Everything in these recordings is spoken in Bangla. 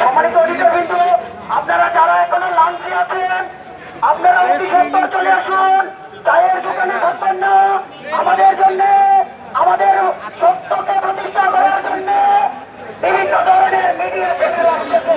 সম্মানিত অডিটর কিন্তু আপনারা যারা এখনও লাঞ্চে আছেন, আপনারা অতি সত্তর চলে আসুন। চায়ের দোকানে থাকবেন না। আমাদের জন্য, আমাদের সত্যকে প্রতিষ্ঠা করার জন্য বিভিন্ন ধরনের মিডিয়া চ্যানেল আসতেছে।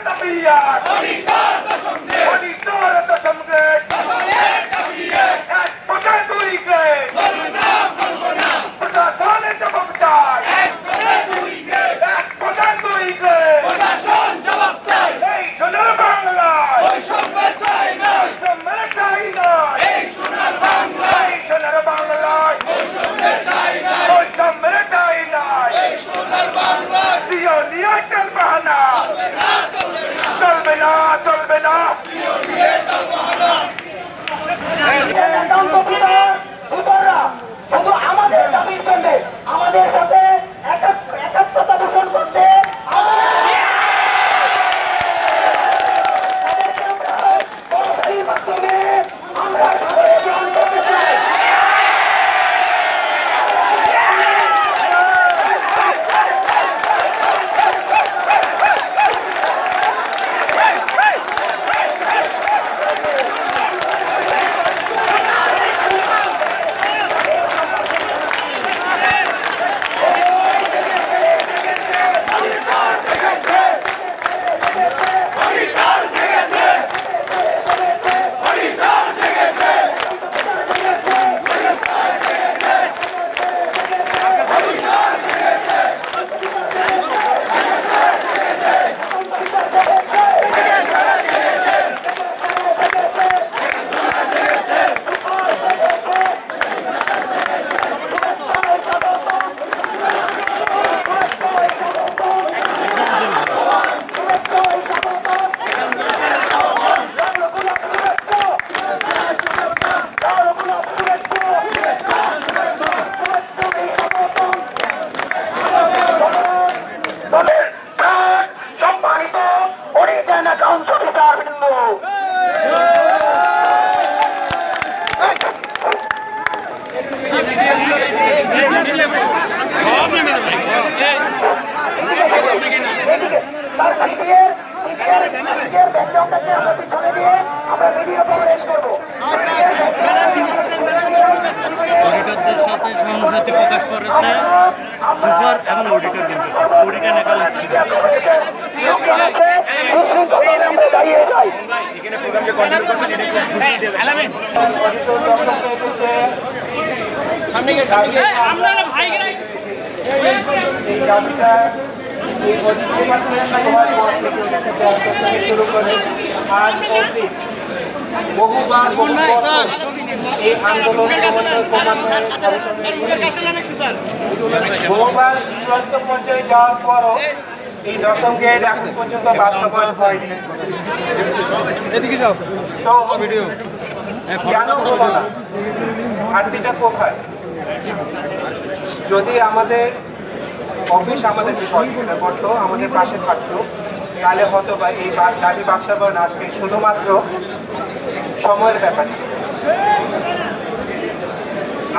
तपीया थोड़ी तोड़ तो चमके সুপার এবং অডিটর কিন্তু অডিটর সামনে গিয়ে সামনে গিয়ে আপনারা ভাই এই দাবিটা এই অধিকারের সভার পর থেকে উনিশশো থেকে শুরু করে আজ অবধি বহুবার বহু এই আন্দোলন বহুবার চূড়ান্ত পর্যায়ে যাওয়ার পরও এই দশম গেট এখন পর্যন্ত বাস্তবায়ন হয়নি। এদিকে যাও। তো কেন হলো না? ঘাটতিটা কোথায়? যদি আমাদের অফিস আমাদেরকে সহযোগিতা করতো আমাদের পাশে থাকতো তাহলে হয়তো বা এই দাবি বাস্তবায়ন আজকে শুধুমাত্র সময়ের ব্যাপার। ছিল।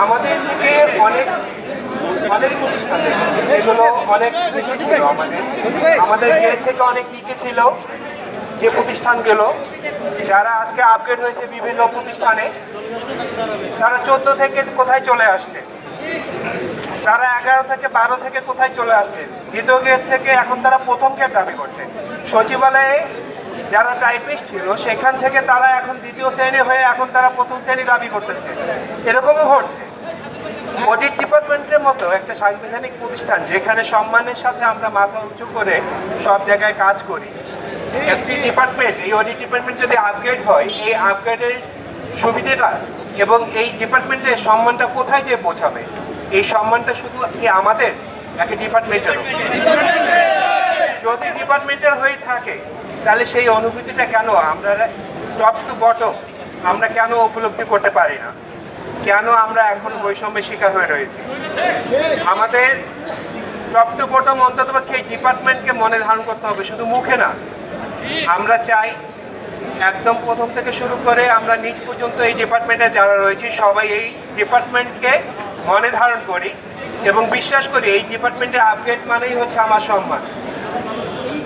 আমাদের থেকে অনেক অনেক ছিল আমাদের। থেকে অনেক নিচে ছিল যে প্রতিষ্ঠানগুলো। যারা আজকে আপগ্রেড হয়েছে বিভিন্ন প্রতিষ্ঠানে। তারা চোদ্দ থেকে কোথায় চলে আসছে? তারা এগারো থেকে বারো থেকে কোথায় চলে আসছে দ্বিতীয় গেট থেকে এখন তারা প্রথম গেট দাবি করছে। সচিবালয়ে যারা টাইপিস্ট ছিল, সেখান থেকে তারা এখন দ্বিতীয় শ্রেণি হয়ে এখন তারা প্রথম শ্রেণি দাবি করতেছে। এরকমও ঘটছে। অডিট ডিপার্টমেন্টের মতো একটা সাংবিধানিক প্রতিষ্ঠান, যেখানে সম্মানের সাথে আমরা মাথা উঁচু করে সব জায়গায় কাজ করি। একটি ডিপার্টমেন্ট এই অডিট ডিপার্টমেন্ট যদি আপগ্রেড হয়, এই আপগ্রেডের সুবিধাটা এবং এই ডিপার্টমেন্টের সম্মানটা কোথায় যে পৌঁছাবে? এই সম্মানটা শুধু কি আমাদের? একটা ডিপার্টমেন্টের যদি ডিপার্টমেন্টের হয়ে থাকে, তাহলে সেই অনুভূতিটা কেন আমরা টপ টু বটম আমরা কেন উপলব্ধি করতে পারি না? কেন আমরা এখন বৈষম্যের শিকার হয়ে রয়েছি? আমাদের টপ টু বটম অন্তত এই ডিপার্টমেন্টকে মনে ধারণ করতে হবে, শুধু মুখে না। আমরা চাই একদম প্রথম থেকে শুরু করে আমরা নিচ পর্যন্ত এই ডিপার্টমেন্টে যারা রয়েছি, সবাই এই ডিপার্টমেন্টকে মনে ধারণ করি এবং বিশ্বাস করি এই ডিপার্টমেন্টের আপগ্রেড মানেই হচ্ছে আমার সম্মান।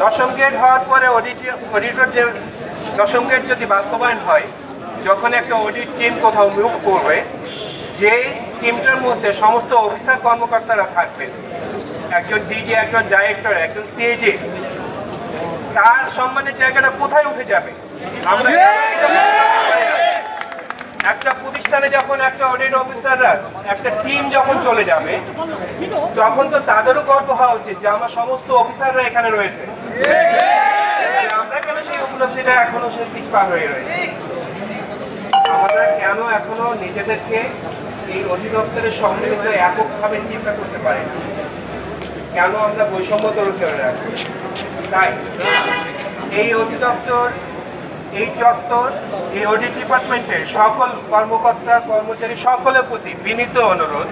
দশম গ্রেড হওয়ার পরে অডিট অডিটর যে, দশম গ্রেড যদি বাস্তবায়ন হয়, যখন একটা অডিট টিম কোথাও মুভ করবে, যে টিমটার মধ্যে সমস্ত অফিসার কর্মকর্তারা থাকবেন, একজন ডিজি একজন ডাইরেক্টর একজন সিএজি তার সম্মানের জায়গাটা কোথায় উঠে যাবে? একটা প্রতিষ্ঠানে যখন একটা অডিট অফিসাররা একটা টিম যখন চলে যাবে, তখন তো তাদেরও গর্ব হওয়া উচিত যে আমার সমস্ত অফিসাররা এখানে রয়েছে। আমরা কেন সেই উপলব্ধিটা এখনও সেই পিছ পা হয়ে রয়েছে? আমরা কেন এখনও নিজেদেরকে এই অধিদপ্তরের সম্মিলিত এককভাবে চিন্তা করতে পারি কেন আমরা বৈষম্য তরু করে রাখি তাই, এই অধিদপ্তর এই চত্বর, এই অডিট ডিপার্টমেন্টের সকল কর্মকর্তা, কর্মচারী সকলের প্রতি বিনীত অনুরোধ।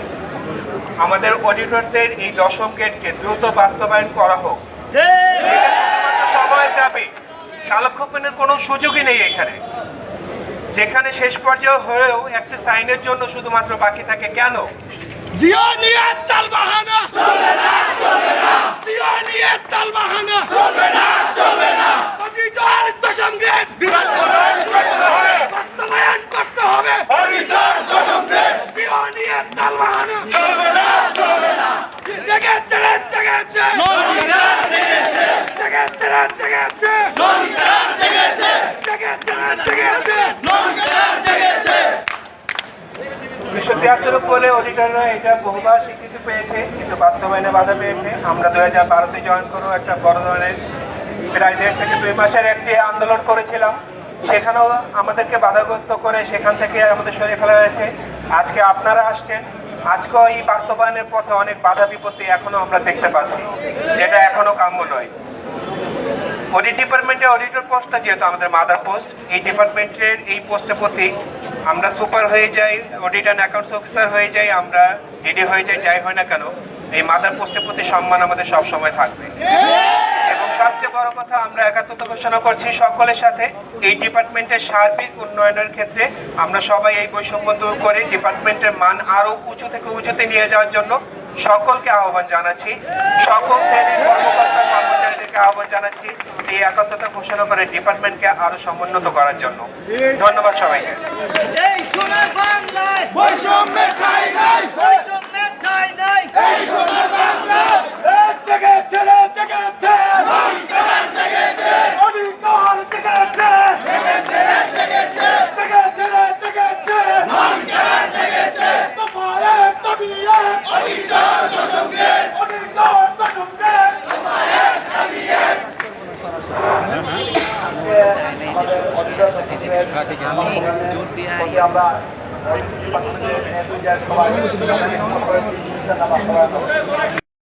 আমাদের অডিটরদের এই দশম গেটকে দ্রুত বাস্তবায়ন করা হোক। সময়ের দাবি, কালক্ষেপণের কোনো সুযোগই নেই এখানে। যেখানে শেষ পর্যায়ে হয়েও একটা সাইনের জন্য শুধুমাত্র বাকি থাকে কেন? জিও নিয়ে তাল বাহানা। চলবে না চলবে না জিও নিয়ে তাল বাহানা। চলবে না চলবে না অডিটর দশম গ্রেড বাস্তবায়ন করতে হবে। অডিটর দশম গ্রেড জিও নিয়ে তাল বাহানা। চলবে না চলবে না জেগেছে জেগেছে নদীকার জেগেছে জেগেছে জেগেছে নদীকার জেগেছে জেগেছে জেগেছে নদীকার জেগেছে উনিশশো তিয়াত্তর বলে অডিটররা এটা বহুবার স্বীকৃতি পেয়েছে, কিন্তু বাস্তবায়নে বাধা পেয়েছে। আমরা দু হাজার বারোতে জয়েন করেও একটা বড় ধরনের প্রায় দেড় থেকে দুই মাসের একটি আন্দোলন করেছিলাম। সেখানেও আমাদেরকে বাধাগ্রস্ত করে সেখান থেকে আমাদের সরিয়ে ফেলা হয়েছে। আজকে আপনারা আসছেন। আজকেও এই বাস্তবায়নের পথে অনেক বাধা বিপত্তি এখনও আমরা দেখতে পাচ্ছি। যেটা এখনও কাম্য নয়। অডিট ডিপার্টমেন্টের অডিটর পোস্টটা যেহেতু আমাদের মাদার পোস্ট এই ডিপার্টমেন্টের এই পোস্টের প্রতি আমরা সুপার হয়ে যাই অডিট অ্যান্ড অ্যাকাউন্টস অফিসার হয়ে যাই, আমরা রেডি হয়ে যাই যাই হয় না কেন, এই মাদার পোস্টের প্রতি সম্মান আমাদের সব সময় থাকবে। সবচেয়ে বড় কথা আমরা একাত্মতা ঘোষণা করছি সকলের সাথে। এই ডিপার্টমেন্টের সার্বিক উন্নয়নের ক্ষেত্রে আমরা সবাই এই বৈষম্য দূর করে ডিপার্টমেন্টের মান আরও উঁচু থেকে উঁচুতে নিয়ে যাওয়ার জন্য সকলকে আহ্বান জানাচ্ছি। সকল শ্রেণির কর্মকর্তা কর্মচারীদেরকে আহ্বান জানাচ্ছি এই একাত্মতা ঘোষণা করে ডিপার্টমেন্টকে আরও সমুন্নত করার জন্য। ধন্যবাদ সবাইকে। এই সোনার বাংলায় বৈষম্যের ঠাই নাই বৈষম্যের ঠাই নাই। এই সোনার বাংলা জেগেছে রে জেগেছে। অধিকার জেগেছে। অধিকার জেগেছে জেগেছে রে জেগেছে। জেগেছে রে জেগেছে অধিকার জেগেছে তোমার এক অধিকার দশমকে অধিকার দশমকে তোমার এক দাবি এক আমরা